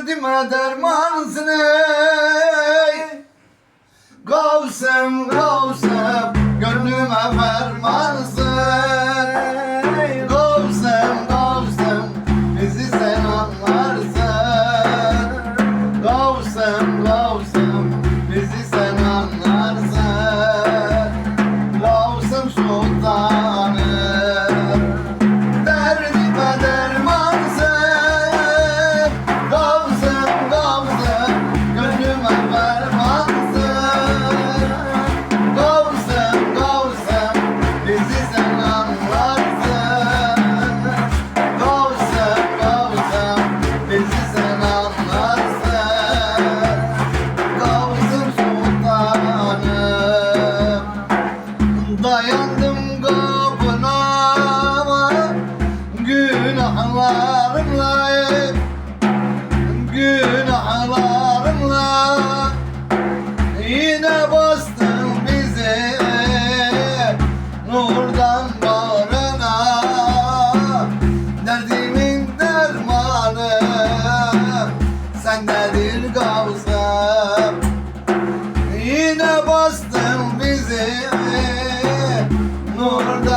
Derdime dermansın ey. Gavsem gavsem Dayandım kapına ama günahlarımla Günahlarımla. Yine bastın bizi Nurdan barına Derdimin dermanı sendedir kavzam Yine bastın bizi No, no, no.